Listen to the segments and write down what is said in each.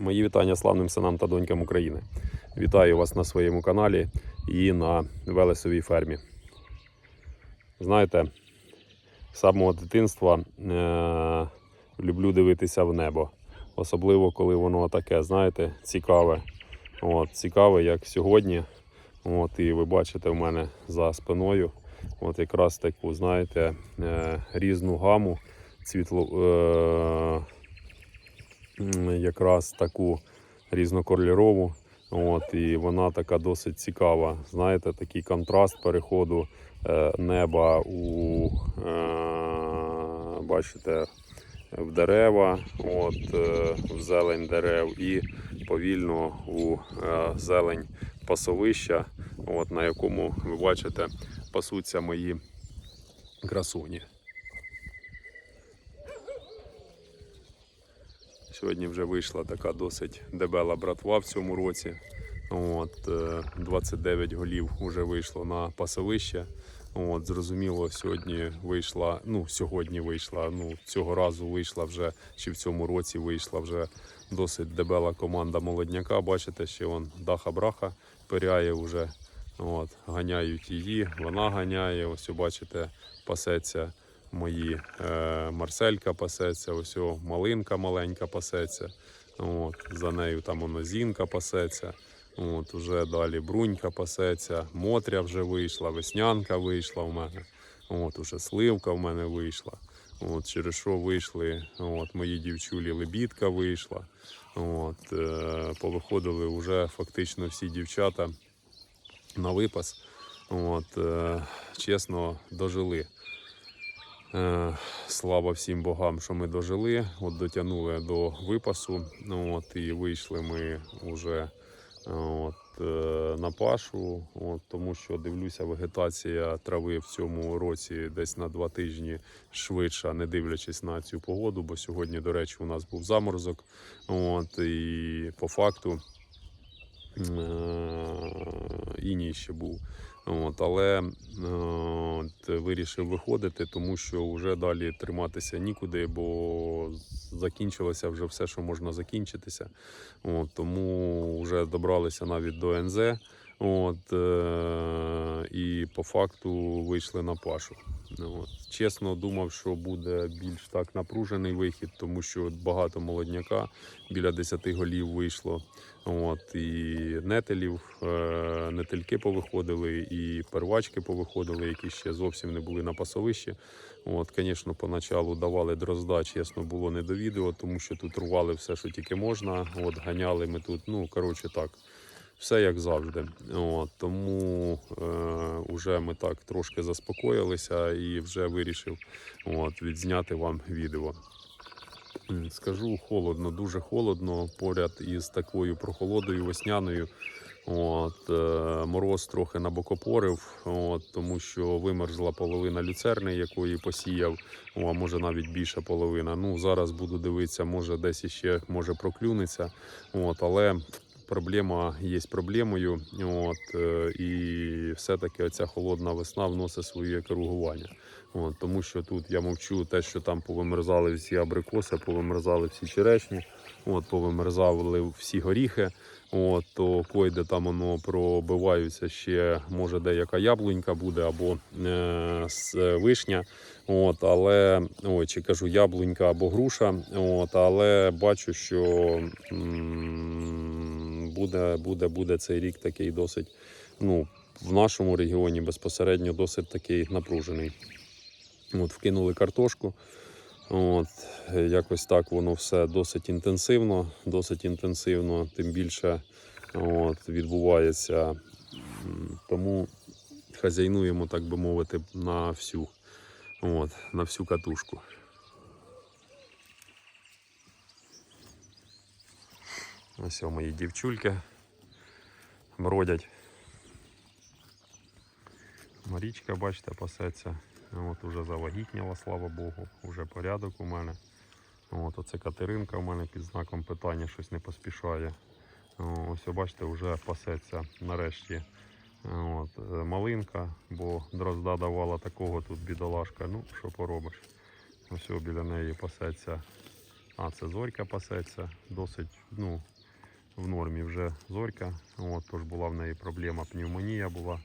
Мої вітання славним синам та донькам України. Вітаю вас на своєму каналі і на Велесовій фермі. Знаєте, з самого дитинства е- люблю дивитися в небо. Особливо, коли воно таке, знаєте, цікаве. От, цікаве, як сьогодні. От, і ви бачите в мене за спиною от якраз таку, знаєте, е- різну гаму світло. Е- якраз таку різнокольорову. От, і вона така досить цікава. Знаєте, такий контраст переходу е, неба у е, бачите, в дерева, от, е, в зелень дерев і повільно у е, зелень пасовища, от, на якому ви бачите, пасуться мої красуні. Сьогодні вже вийшла така досить дебела братва в цьому році. От, е, 29 голів вже вийшло на пасовище. От, зрозуміло, сьогодні вийшла, ну сьогодні вийшла, ну цього разу вийшла вже, чи в цьому році вийшла вже досить дебела команда молодняка. Бачите, ще он даха-браха пиряє вже. От, ганяють її, вона ганяє. Ось бачите, пасеться мої е, Марселька пасеться, ось малинка маленька пасеться. От, за нею там воно зінка пасеться. От, уже далі брунька пасеться, мотря вже вийшла, веснянка вийшла в мене. От, уже сливка в мене вийшла. От, через що вийшли от, мої дівчулі, лебідка вийшла. От, е, повиходили вже фактично всі дівчата на випас. От, е, чесно, дожили. Е, Слава всім богам, що ми дожили. От дотягнули до випасу. ну, От, і вийшли ми вже от, е, на пашу, от, тому що дивлюся, вегетація трави в цьому році десь на два тижні швидша, не дивлячись на цю погоду, бо сьогодні, до речі, у нас був заморозок. От, і по факту е, іній ще був. От, але е, от, вирішив виходити, тому що вже далі триматися нікуди, бо закінчилося вже все, що можна закінчитися. От, тому вже добралися навіть до НЗ. От, е, і по факту вийшли на пашу. От. Чесно думав, що буде більш так напружений вихід, тому що багато молодняка, біля 10 голів вийшло. От, і нетелів, е, нетельки повиходили, і первачки повиходили, які ще зовсім не були на пасовищі. От, звісно, поначалу давали дрозда, чесно, було не до відео, тому що тут рвали все, що тільки можна. От, ганяли ми тут, ну, коротше так. Все як завжди. От, тому е, вже ми так трошки заспокоїлися і вже вирішив от, відзняти вам відео. Скажу холодно, дуже холодно поряд із такою прохолодою весняною. От, е, мороз трохи набокопорив, от, тому що вимерзла половина люцерни, якої посіяв, о, а може навіть більша половина. Ну, зараз буду дивитися, може десь іще може проклюнеться. От, але проблема є проблемою. От, е, і все-таки оця холодна весна вносить своє коригування. От, тому що тут я мовчу те, що там повимерзали всі абрикоси, повимерзали всі черешні, от, повимерзали всі горіхи. От, то койде там воно пробиваються ще, може деяка яблунька буде або е, с- вишня. От, але ой, чи кажу яблунька або груша. От, але бачу, що м, буде, буде, буде цей рік такий досить. Ну, в нашому регіоні безпосередньо досить такий напружений. От, вкинули картошку. От, якось так воно все досить інтенсивно, досить інтенсивно, тим більше от, відбувається. Тому хазяйнуємо, так би мовити, на всю, от, на всю катушку. Ось о мої дівчульки бродять. Марічка, бачите, пасеться. От уже завагітніла, слава Богу, уже порядок у мене. От оце Катеринка у мене під знаком питання щось не поспішає. Ось, бачите, вже пасеться нарешті от, е, малинка, бо дрозда давала такого тут бідолашка. Ну, що поробиш. Ось біля неї пасеться А, це зорька пасеться, досить ну, в нормі вже зорька. От, тож була в неї проблема, пневмонія була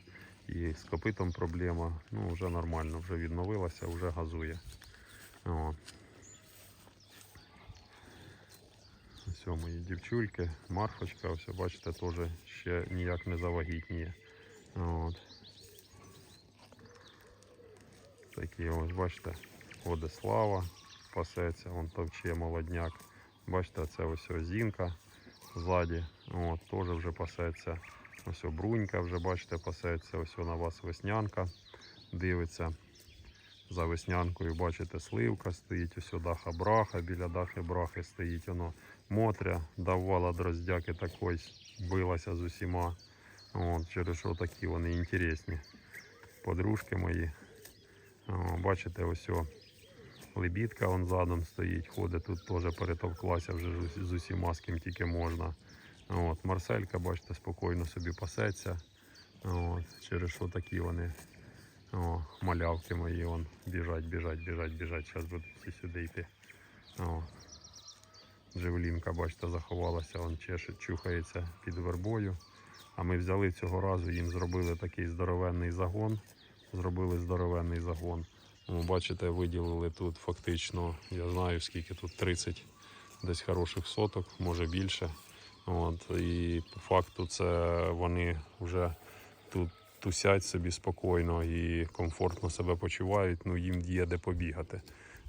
і з копитом проблема. Ну, вже нормально, вже відновилася, вже газує. О. Ось мої дівчульки, Марфочка, ось бачите, теж ще ніяк не завагітніє. От. Такі ось, бачите, Водислава пасеться, вон товче молодняк. Бачите, це ось ось зінка ззаді. От, теж вже пасеться. Ось брунька вже, бачите, пасеться. Ось на вас веснянка дивиться. За веснянкою, бачите, сливка стоїть, ось даха браха, біля дахи брахи стоїть воно Мотря, давала дроздяки такої, билася з усіма. От, через що такі вони інтересні. Подружки мої. О, бачите, ось о, лебідка он задом стоїть, ходить, тут теж перетовклася вже з усіма, з ким тільки можна. От, Марселька, бачите, спокійно собі пасеться. От, через що такі вони о, малявки мої вон, біжать, біжать, біжать, біжать. Зараз будуть всі сюди йти. О. Джевелінка, бачите, заховалася, он чеше, чухається під вербою. А ми взяли цього разу, їм зробили такий здоровенний загон. Зробили здоровенний загон. Бачите, виділили тут фактично, я знаю скільки тут 30 десь хороших соток, може більше. От, і по факту це вони вже тут тусять собі спокійно і комфортно себе почувають, ну їм є де побігати.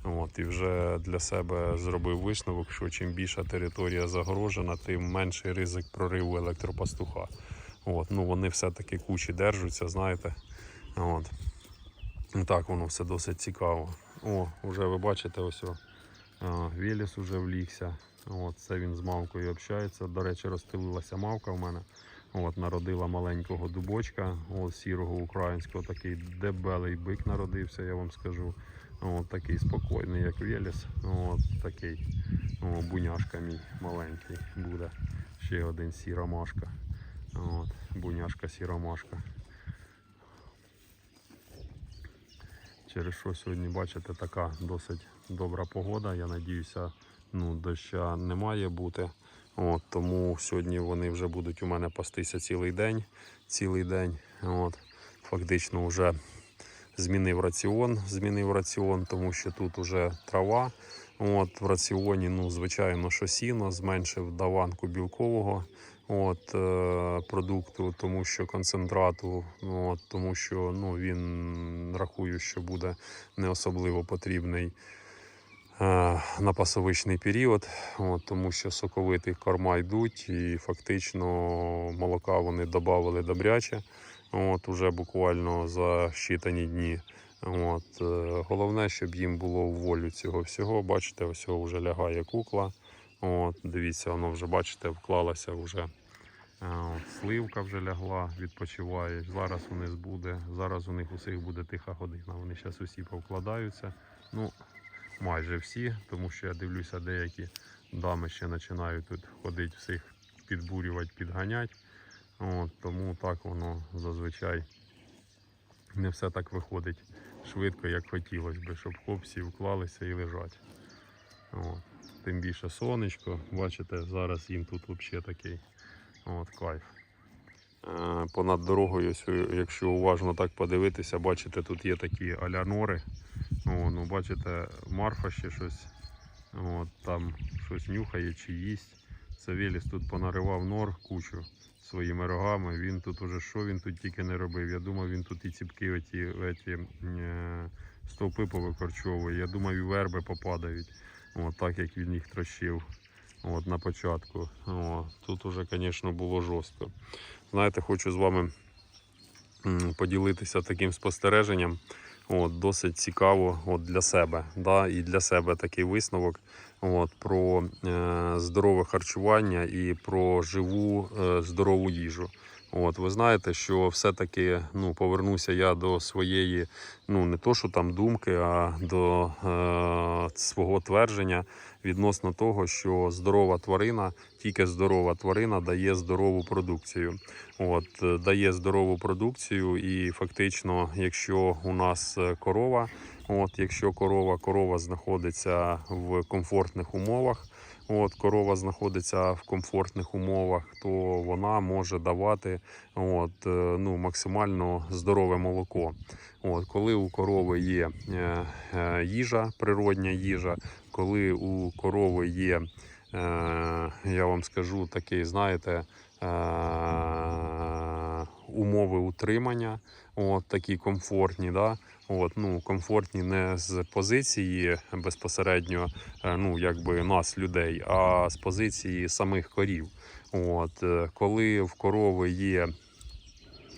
От, і вже для себе зробив висновок, що чим більша територія загорожена, тим менший ризик прориву електропастуха. От, ну, вони все-таки кучі держаться, знаєте. От. І Так воно все досить цікаво. О, вже ви бачите, ось о, Веліс уже влігся. От, це він з мавкою общається. До речі, розстелилася мавка в мене. От, народила маленького дубочка, от, сірого українського, такий дебелий бик народився, я вам скажу. От, такий спокійний, як Веліс. От, такий о, буняшка мій маленький буде. Ще один сіромашка. От, буняшка сіромашка. Через що сьогодні, бачите, така досить добра погода. Я надіюся, ну, доща не має бути. От, тому сьогодні вони вже будуть у мене пастися цілий день. Цілий день. От, фактично вже змінив раціон, змінив раціон, тому що тут уже трава. От, в раціоні, ну, звичайно, що сіно, зменшив даванку білкового от, е, продукту, тому що концентрату, ну, от, тому що ну, він рахую, що буде не особливо потрібний е, на пасовичний період, от, тому що соковиті корма йдуть і фактично молока вони додали добряче. От, уже буквально за щитані дні. От, е, головне, щоб їм було в волю цього всього. Бачите, ось вже лягає кукла. От, дивіться, воно вже, бачите, вклалася вже. е, От, сливка вже лягла, відпочиває. Зараз у них буде, зараз у них усіх буде тиха година. Вони зараз усі повкладаються. Ну, майже всі, тому що я дивлюся, деякі дами ще починають тут ходити, всіх підбурювати, підганяти. От, тому так воно зазвичай не все так виходить швидко, як хотілося би, щоб хлопці вклалися і лежать. От. Тим більше сонечко, бачите, зараз їм тут взагалі такий от, кайф. Е, Понад дорогою, якщо уважно так подивитися, бачите, тут є такі аля нори. О, ну, бачите, Марфа ще щось от, там щось нюхає чи їсть. Савеліс тут понаривав нор кучу своїми рогами. Він тут уже що він тут тільки не робив. Я думав, він тут і ціпки оті, оті, е, стовпи повикорчовує. Я думав, і верби попадають. От, так як він їх трощив от, на початку. О, тут уже, звісно, було жорстко. Знаєте, хочу з вами поділитися таким спостереженням. От, досить цікаво от, для себе. Да? І для себе такий висновок от, про е, здорове харчування і про живу е, здорову їжу. От, ви знаєте, що все-таки ну, повернуся я до своєї, ну не то, що там думки, а до е, свого твердження відносно того, що здорова тварина, тільки здорова тварина дає здорову продукцію. От, е, дає здорову продукцію, і фактично, якщо у нас е, корова От, якщо корова, корова знаходиться в комфортних умовах, от, корова знаходиться в комфортних умовах, то вона може давати от, е, ну, максимально здорове молоко. От, коли у корови є е, е, їжа, природня їжа, коли у корови є, я вам скажу, такий, знаєте, умови утримання, от, такі комфортні, да? От, ну, комфортні не з позиції безпосередньо е, ну, якби нас, людей, а з позиції самих корів. От, е, коли в корови є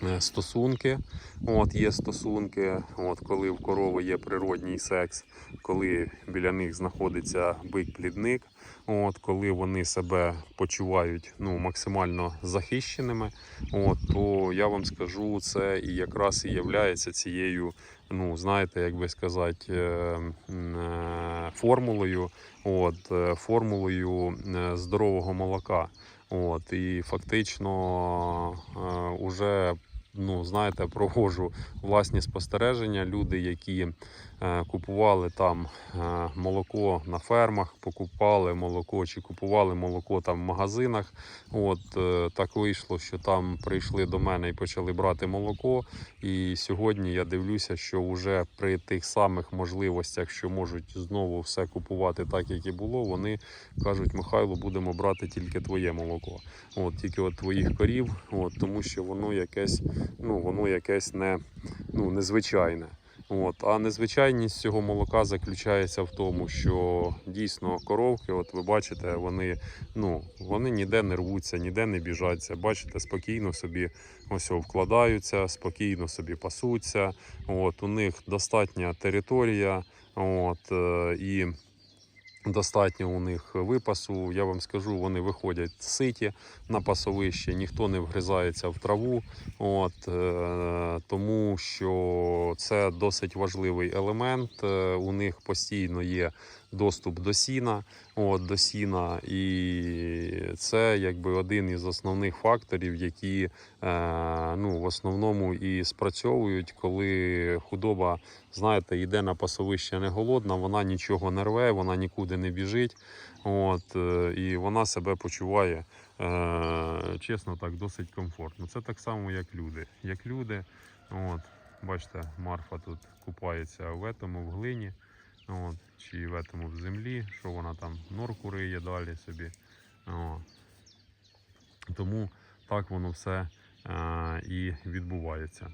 е, стосунки, от, є стосунки, от, коли в корови є природній секс, коли біля них знаходиться бик-плідник, от, коли вони себе почувають ну, максимально захищеними, от, то я вам скажу, це і якраз і являється цією, ну, знаєте, як би сказати, е, е, формулою, от, е, формулою здорового молока. От, і фактично е, уже ну, знаєте, проводжу власні спостереження. Люди, які купували там е, молоко на фермах, покупали молоко чи купували молоко там в магазинах. От е, так вийшло, що там прийшли до мене і почали брати молоко. І сьогодні я дивлюся, що вже при тих самих можливостях, що можуть знову все купувати так, як і було, вони кажуть, Михайло, будемо брати тільки твоє молоко. От тільки от твоїх корів, от тому що воно якесь, ну воно якесь не ну незвичайне. От, а незвичайність цього молока заключається в тому, що дійсно коровки, от ви бачите, вони ну вони ніде не рвуться, ніде не біжаться. Бачите, спокійно собі ось вкладаються, спокійно собі пасуться. От, у них достатня територія. От, е, і Достатньо у них випасу. Я вам скажу, вони виходять ситі на пасовище, ніхто не вгризається в траву. От, е, тому що це досить важливий елемент. Е, у них постійно є доступ до сіна, от, до сіна, і це якби один із основних факторів, які е, ну, в основному і спрацьовують, коли худоба, знаєте, йде на пасовище не голодна, вона нічого не рве, вона нікуди не біжить. От, е, і вона себе почуває, е, чесно, так, досить комфортно. Це так само, як люди. Як люди, от, бачите, Марфа тут купається в етому, в глині. От, чи в етому в землі, що вона там норку риє далі собі. От. Тому так воно все е, і відбувається.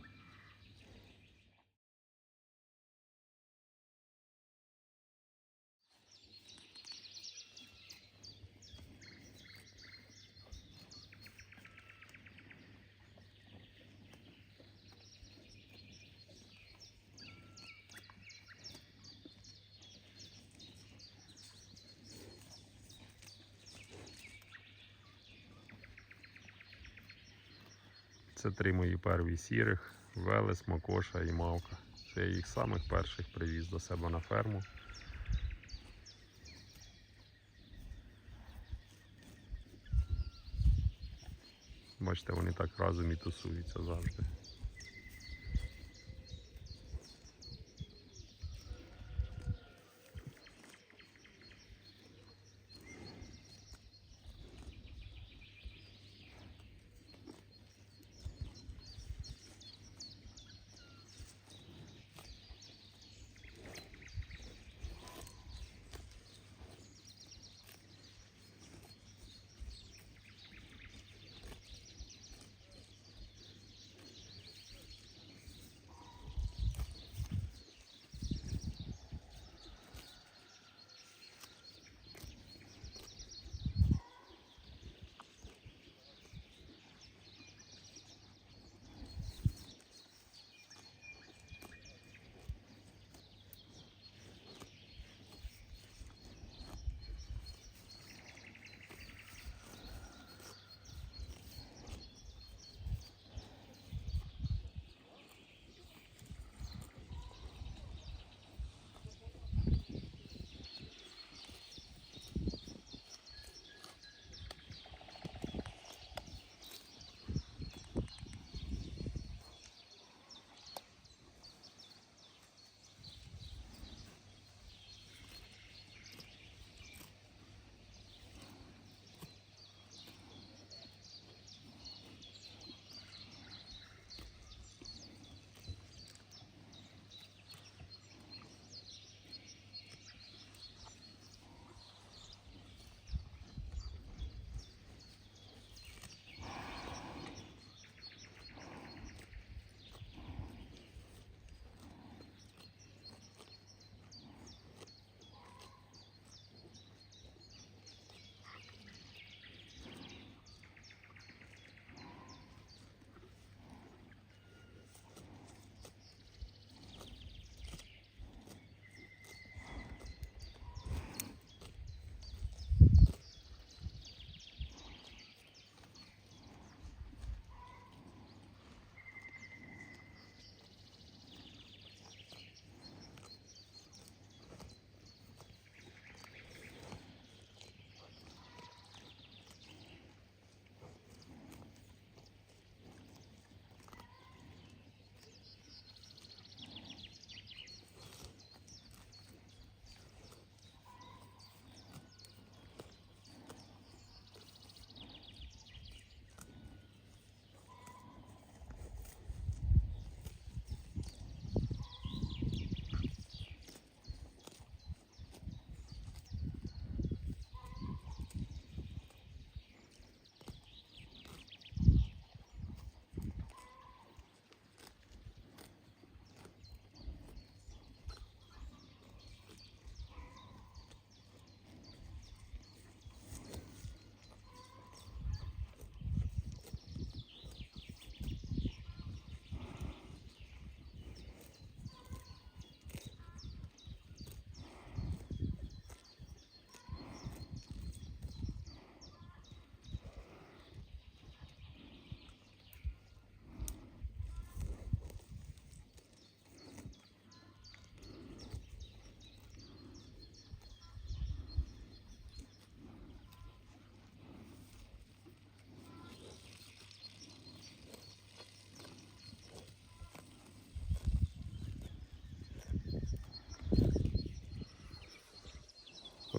Це три мої перві сірих, Велес, Макоша і Мавка. Це я їх самих перших привіз до себе на ферму. Бачите, вони так разом і тусуються завжди.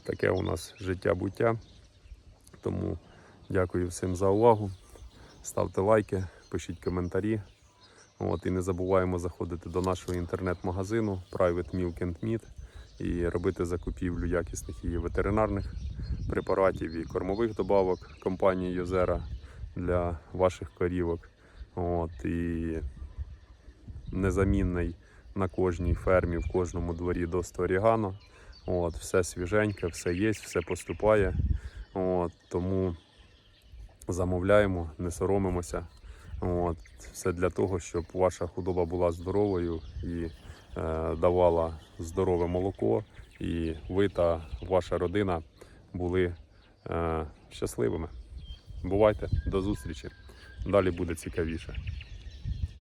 Таке у нас життя буття. Тому дякую всім за увагу. Ставте лайки, пишіть коментарі. От, і не забуваємо заходити до нашого інтернет-магазину Private Milk and Meat і робити закупівлю якісних і ветеринарних препаратів і кормових добавок компанії Йозера для ваших корівок. От, і незамінний на кожній фермі, в кожному дворі дост орігано. От, все свіженьке, все є, все поступає. От, тому замовляємо, не соромимося. От, все для того, щоб ваша худоба була здоровою і е, давала здорове молоко, і ви та ваша родина були е, щасливими. Бувайте, до зустрічі. Далі буде цікавіше.